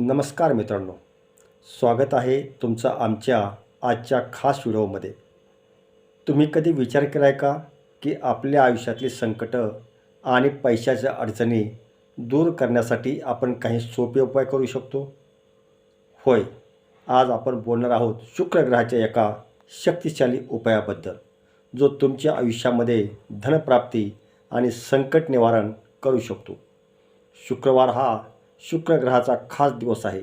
नमस्कार मित्रांनो. स्वागत आहे तुमचं आमच्या आजच्या खास व्हिडिओमध्ये. तुम्ही कधी विचार केला आहे का की आपल्या आयुष्यातली संकटं आणि पैशाच्या अडचणी दूर करण्यासाठी आपण काही सोपे उपाय करू शकतो? होय आज आपण बोलणार आहोत शुक्रग्रहाच्या एका शक्तिशाली उपायाबद्दल जो तुमच्या आयुष्यामध्ये धनप्राप्ती आणि संकट निवारण करू शकतो. शुक्रवार हा शुक्रग्रहाचा खास दिवस आहे.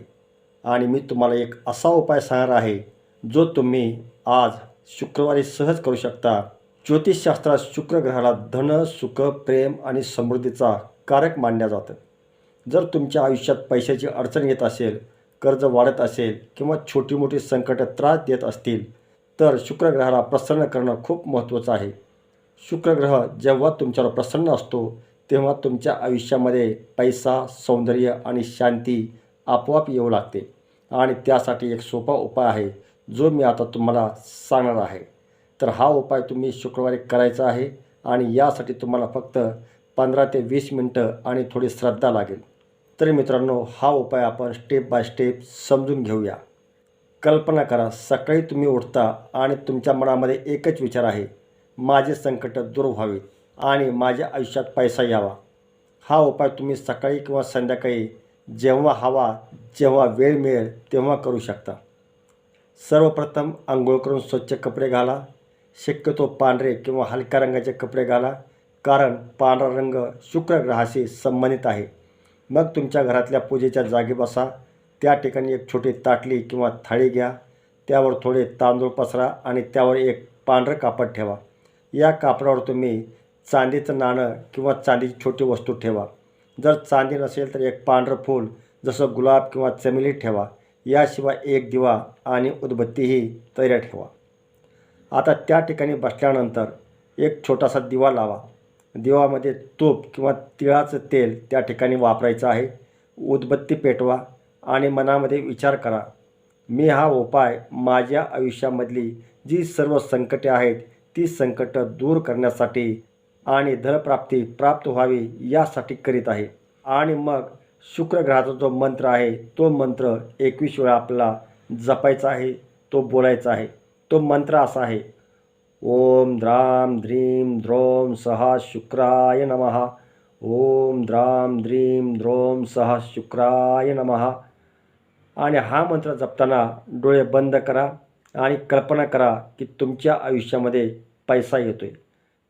आणि मी तुम्हाला एक असा उपाय सांगणार आहे जो तुम्ही आज शुक्रवारी सहज करू शकता. ज्योतिषशास्त्रात शुक्रग्रहाला धन सुख प्रेम आणि समृद्धीचा कारक मानलं जातं. जर तुमच्या आयुष्यात पैशाची अडचण येत असेल कर्ज वाढत असेल किंवा छोटी मोठी संकट त्रास देत असतील तर शुक्रग्रहाला प्रसन्न करणं खूप महत्त्वाचं आहे. शुक्रग्रह जेव्हा तुमच्यावर प्रसन्न असतो तेव्हा तुमच्या आयुष्यामध्ये पैसा सौंदर्य आणि शांती आपोआप येऊ लागते. आणि त्यासाठी एक सोपा उपाय आहे जो मी आता तुम्हाला सांगणार आहे. तर हा उपाय तुम्ही शुक्रवारी करायचा आहे आणि यासाठी तुम्हाला फक्त पंधरा ते वीस मिनटं आणि थोडी श्रद्धा लागेल. तर मित्रांनो हा उपाय आपण स्टेप बाय स्टेप समजून घेऊया. कल्पना करा सकाळी तुम्ही उठता आणि तुमच्या मनामध्ये एकच विचार आहे माझे संकट दूर व्हावीत. आणि माझ्या आयुष्यात पैसा यावा. हा उपाय तुम्ही सकाळी किंवा संध्याकाळी जेव्हा हवा जेव्हा वेळ मिळेल तेव्हा करू शकता. सर्वप्रथम आंघोळ करून स्वच्छ कपडे घाला. शक्यतो पांढरे किंवा हलक्या रंगाचे कपडे घाला कारण पांढरा रंग शुक्रग्रहाशी संबंधित आहे. मग तुमच्या घरातल्या पूजेच्या जागी बसा. त्या ठिकाणी एक छोटी ताटली किंवा थाळी घ्या. त्यावर थोडे तांदूळ पसरा आणि त्यावर एक पांढरं कापड ठेवा. या कापडावर तुम्ही चांदीचं नाणं किंवा चांदीची छोटी वस्तू ठेवा. जर चांदी नसेल तर एक पांढरं फूल जसं गुलाब किंवा चमेली ठेवा. याशिवाय एक दिवा आणि उदबत्तीही तयार ठेवा. आता त्या ठिकाणी बसल्यानंतर एक छोटासा दिवा लावा. दिवामध्ये तूप किंवा तिळाचं तेल त्या ठिकाणी वापरायचं आहे. उदबत्ती पेटवा आणि मनामध्ये विचार करा मी हा उपाय माझ्या आयुष्यामधली जी सर्व संकटे आहेत ती संकटं दूर करण्यासाठी आणि धनप्राप्ती प्राप्त व्हावी यासाठी करीत आहे. आणि मग शुक्रग्रहाचा जो मंत्र आहे तो मंत्र एकवीस वेळा आपला जपायचा आहे तो बोलायचा आहे. तो मंत्र असा आहे. ओम द्राम ध्रीम द्रोम सहा शुक्राय नमः. ओम द्राम ध्रीम द्रोम सहा शुक्राय नमः. आणि हा मंत्र जपताना डोळे बंद करा आणि कल्पना करा की तुमच्या आयुष्यामध्ये पैसा येतो आहे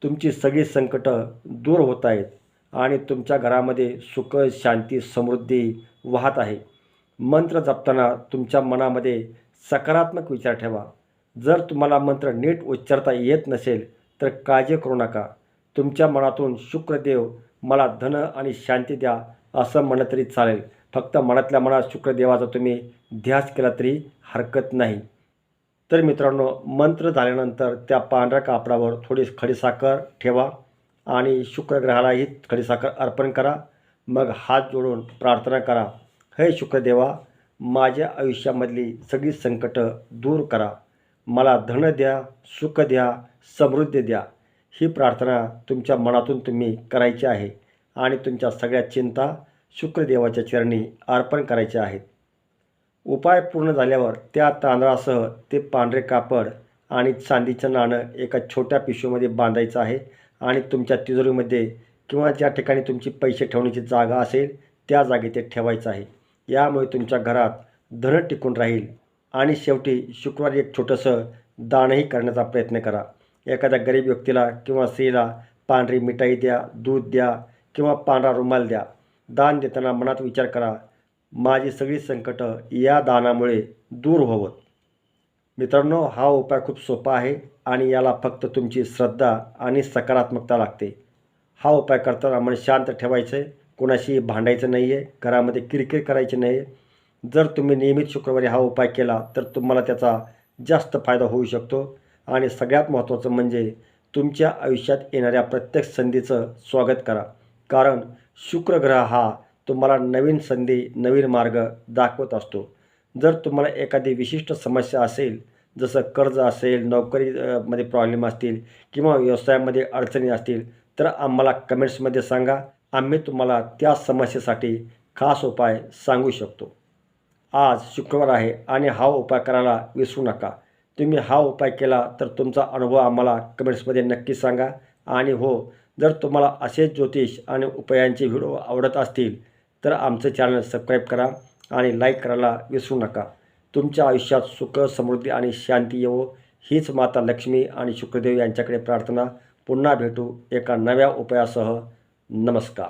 तुमची सगळी संकटं दूर होत आहेत आणि तुमच्या घरामध्ये सुख शांती समृद्धी वाहत आहे. मंत्र जपताना तुमच्या मनामध्ये सकारात्मक विचार ठेवा. जर तुम्हाला मंत्र नीट उच्चारता येत नसेल तर काळजी करू नका. तुमच्या मनातून शुक्रदेव मला धन आणि शांती द्या असं म्हणलं तरी चालेल. फक्त मनातल्या मनात शुक्रदेवाचा तुम्ही ध्यास केला तरी हरकत नाही. तर मित्रांनो मंत्र झाल्यानंतर त्या पांढऱ्या कापडावर थोडी खडीसाखर ठेवा आणि शुक्रग्रहालाही खडीसाखर अर्पण करा. मग हात जोडून प्रार्थना करा. हे शुक्रदेवा माझ्या आयुष्यामधली सगळी संकटं दूर करा. मला धन द्या सुख द्या समृद्धी द्या. ही प्रार्थना तुमच्या मनातून तुम्ही करायची आहे आणि तुमच्या सगळ्या चिंता शुक्रदेवाच्या चरणी अर्पण करायच्या आहेत. उपाय पूर्ण झाल्यावर त्या तांदळासह ते पांढरे कापड आणि चांदीचं नाणं एका छोट्या पिशवीमध्ये बांधायचं आहे आणि तुमच्या तिजोरीमध्ये किंवा ज्या ठिकाणी तुमची पैसे ठेवण्याची जागा असेल त्या जागी ते ठेवायचं आहे. यामुळे तुमच्या घरात धन टिकून राहील आणि शेवटी शुक्रवारी एक छोटंसं दानही करण्याचा प्रयत्न करा. एखाद्या गरीब व्यक्तीला किंवा स्त्रीला पांढरी मिठाई द्या दूध द्या किंवा पांढरा रुमाल द्या. दान देताना मनात विचार करा माझी सगळी संकटं या दानामुळे दूर व्हावं मित्रांनो हा उपाय खूप सोपा आहे आणि याला फक्त तुमची श्रद्धा आणि सकारात्मकता लागते. हा उपाय करताना मन शांत ठेवायचं आहे कोणाशी भांडायचं नाही आहे घरामध्ये किरकिर करायची नाही आहे जर तुम्ही नियमित शुक्रवारी हा उपाय केला तर तुम्हाला त्याचा जास्त फायदा होऊ शकतो आणि सगळ्यात महत्त्वाचं म्हणजे तुमच्या आयुष्यात येणाऱ्या प्रत्येक संधीचं स्वागत करा. कारण शुक्रग्रह हा तुम्हाला नवीन संधी नवीन मार्ग दाखवत असतो. जर तुम्हाला एखादी विशिष्ट समस्या असेल जसं कर्ज असेल नोकरीमध्ये प्रॉब्लेम असतील किंवा व्यवसायामध्ये अडचणी असतील तर आम्हाला कमेंट्समध्ये सांगा. आम्ही तुम्हाला त्या समस्येसाठी खास उपाय सांगू शकतो. आज शुक्रवार आहे आणि हा उपाय करायला विसरू नका. तुम्ही हा उपाय केला तर तुमचा अनुभव आम्हाला कमेंट्समध्ये नक्की सांगा. आणि हो जर तुम्हाला असेच ज्योतिष आणि उपायांचे व्हिडिओ आवडत असतील तर आमचं चॅनल सबस्क्राईब करा आणि लाईक करायला विसरू नका. तुमच्या आयुष्यात सुख समृद्धी आणि शांती येवो. हीच माता लक्ष्मी आणि शुक्रदेव यांच्याकडे प्रार्थना. पुन्हा भेटू एका नव्या उपायासह. नमस्कार.